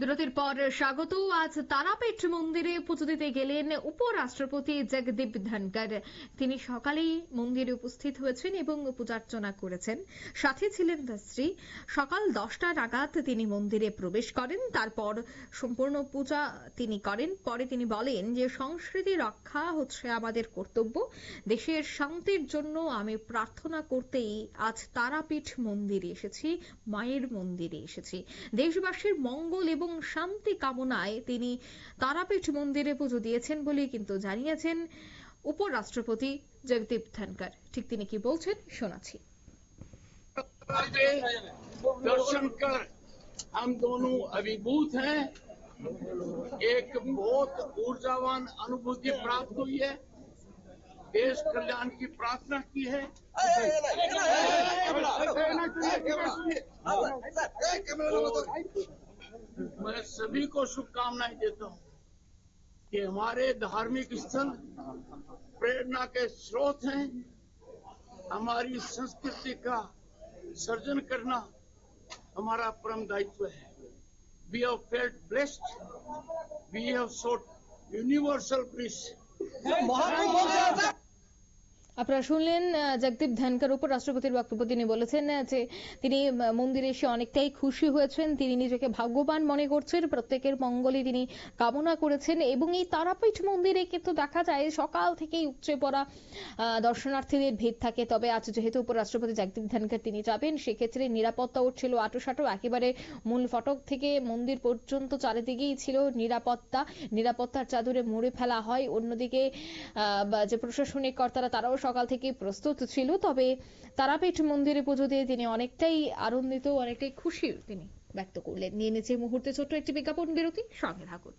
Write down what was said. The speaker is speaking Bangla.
বিরতির পর স্বাগত। আজ তারাপীঠ মন্দিরে পুজো দিতে গেলেন উপরাষ্ট্রপতি জগদীপ ধনকর তিনি সকালেই মন্দিরে উপস্থিত হয়েছেন এবং পূজার্চনা করেছেন। সাথে ছিলেন তার স্ত্রী। সকাল দশটা নাগাদ তিনি মন্দিরে প্রবেশ করেন। তারপর সম্পূর্ণ পূজা তিনি করেন। পরে তিনি বলেন যে, সংস্কৃতি রক্ষা হচ্ছে আমাদের কর্তব্য। দেশের শান্তির জন্য আমি প্রার্থনা করতেই আজ তারাপীঠ মন্দিরে এসেছি, মায়ের মন্দিরে এসেছি। দেশবাসীর মঙ্গল এবং শান্তি কামনায় তিনি তারাপীঠ মন্দিরে পুজো দিয়েছেন বলে কিন্তু জানিয়েছেন উপরাষ্ট্রপতি জগদীপ ধনকর ঠিক তিনি কি বলছেন শোনাচ্ছি के दर्शन कर हम दोनों अभिभूत हैं एक बहुत ऊर्जावान अनुभूति प्राप्त हुई है देश कल्याण की प्रार्थना की है मैं सभी को शुभकामनाएँ देता हूँ कि हमारे धार्मिक स्थल प्रेरणा के स्रोत हैं। हमारी संस्कृति का सर्जन करना हमारा परम दायित्व है। We have felt blessed we have sought universal bliss আপনারা শুনলেন জগদীপ ধনকর উপরাষ্ট্রপতির বক্তব্য। তিনি বলেছেন যে তিনি মন্দিরে এসে অনেকটাই খুশি হয়েছেন। তিনি নিজেকে ভাগ্যবান মনে করছেন। প্রত্যেকের মঙ্গলে তিনি কামনা করেছেন। এবং এই তারাপীঠ মন্দিরে কিন্তু দেখা যায়, সকাল থেকেই উপচে পড়া দর্শনার্থীদের ভিড় থাকে। তবে আজ যেহেতু উপরাষ্ট্রপতি জগদীপ ধনকর তিনি যাবেন, সেক্ষেত্রে নিরাপত্তা ছিল আটোসাটো একেবারে মূল ফটক থেকে মন্দির পর্যন্ত চারিদিকেই ছিল নিরাপত্তা। নিরাপত্তার চাদরে মুড়ে ফেলা হয়। অন্যদিকে যে প্রশাসনিক কর্তারা, তারাও সকাল থেকে প্রস্তুত ছিল, তবে তারাপীঠ মন্দিরে পুজো দিয়ে তিনি অনেকটাই আনন্দিত, অনেকটাই খুশি তিনি ব্যক্ত করলেন। নিয়ে নিচ্ছে মুহূর্তে ছোট্ট একটি বিজ্ঞাপন বিরতি, সঙ্গে থাকুন।